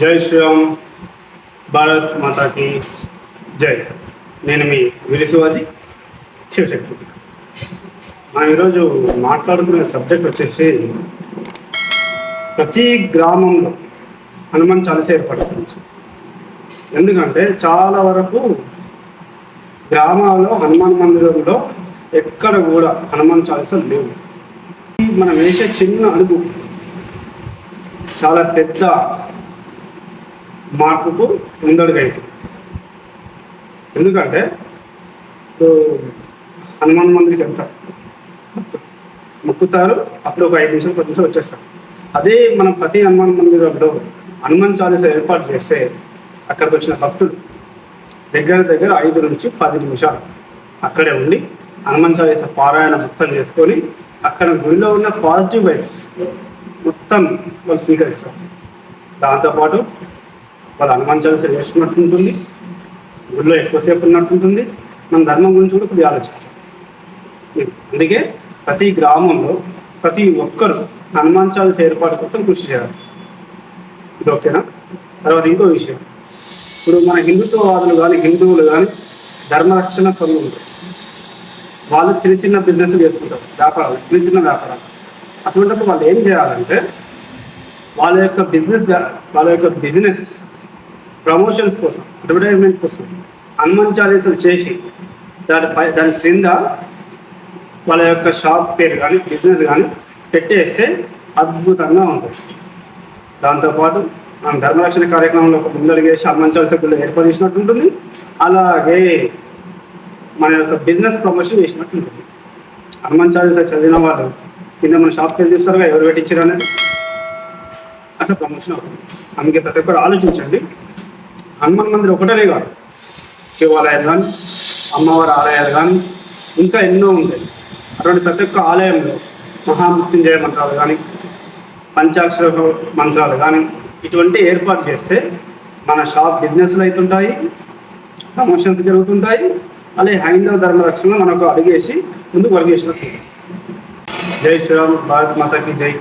జై శ్రీరామ్ భారత్ మాతాకి జై. నేను మీ విరిసివాజీ శివశక్తి. మనం ఈరోజు మాట్లాడుకునే సబ్జెక్ట్ వచ్చేసి ప్రతి గ్రామంలో హనుమాన్ చాలీస ఏర్పడుతుంది ఎందుకంటే చాలా వరకు గ్రామాల్లో హనుమాన్ మందిరంలో ఎక్కడ కూడా హనుమాన్ చాలీస లేవు. మనం వేసే చిన్న అడుగు చాలా పెద్ద మార్పుకు ముందడుగు అవుతుంది ఎందుకంటే ఇప్పుడు హనుమాన్ మందిరికి వెళ్తారు మొక్కుతారు అప్పుడు ఒక ఐదు నిమిషాలు పది నిమిషాలు వచ్చేస్తారు. అదే మనం ప్రతి హనుమాన్ మందిరంలో హనుమాన్ చాలీస ఏర్పాటు చేస్తే అక్కడికి వచ్చిన భక్తులు దగ్గర దగ్గర ఐదు నుంచి పది నిమిషాలు అక్కడే ఉండి హనుమాన్ చాలీస పారాయణ మొత్తం చేసుకొని అక్కడ గుడిలో ఉన్న పాజిటివ్ వైబ్స్ మొత్తం వాళ్ళు స్వీకరిస్తారు. దాంతోపాటు వాళ్ళు హనుమాన్ చాలీస ఉంటుంది గుడిలో ఎక్కువసేపు ఉన్నట్టు ఉంటుంది మన ధర్మం గురించి కూడా కొద్దిగా ఆలోచిస్తాం. అందుకే ప్రతి గ్రామంలో ప్రతి ఒక్కరు హనుమాన్ చాలీస ఏర్పాటు కోసం కృషి చేయాలి. ఇది ఓకేనా? తర్వాత ఇంకో విషయం. ఇప్పుడు మన హిందుత్వవాదులు కానీ హిందువులు కానీ ధర్మరక్షణ పనులు ఉంటాయి వాళ్ళు చిన్న చిన్న బిజినెస్లు చేసుకుంటారు. వ్యాపారాలు చిన్న చిన్న వ్యాపారాలు. అటువంటిప్పుడు వాళ్ళు ఏం చేయాలంటే వాళ్ళ యొక్క బిజినెస్ వాళ్ళ యొక్క బిజినెస్ ప్రమోషన్స్ కోసం అడ్వర్టైజ్మెంట్ కోసం హనుమాన్ చాలీసాలు చేసి దానిపై దాని క్రింద వాళ్ళ యొక్క షాప్ పేరు కానీ బిజినెస్ కానీ పెట్టేస్తే అద్భుతంగా ఉంటుంది. దాంతోపాటు మనం ధర్మరక్షణ కార్యక్రమంలో ఒక ముందడుగేసి హనుమాన్ చాలీస గుళ్ళు ఏర్పాటు చేసినట్టు ఉంటుంది. అలాగే మన యొక్క బిజినెస్ ప్రమోషన్ చేసినట్టు ఉంటుంది. హనుమాన్ చాలీస చదివిన వాళ్ళు కింద మన షాప్ పేరు చూస్తారుగా ఎవరు పెట్టించారు అనేది? అట్లా ప్రమోషన్ అవుతుంది. అందుకే ప్రతి ఒక్కరు ఆలోచించండి. హనుమాన్ మందిర్ ఒకటనే కాదు. శివాలయాలు కానీ అమ్మవారి ఆలయాలు కానీ ఇంకా ఎన్నో ఉంటాయి. అటువంటి ప్రతి ఒక్క ఆలయంలో మహామృత్యుంజయ మంత్రాలు కానీ పంచాక్షర మంత్రాలు కానీ ఇటువంటి ఏర్పాటు చేస్తే మన షాప్ బిజినెస్లు అవుతుంటాయి ప్రమోషన్స్ జరుగుతుంటాయి అలాగే హైందవ ధర్మ రక్షణలో మనకు అడిగేసి ముందుకు వర్గేసినట్టు జై శ్రీరామ్ భారత్ మాతకి జై.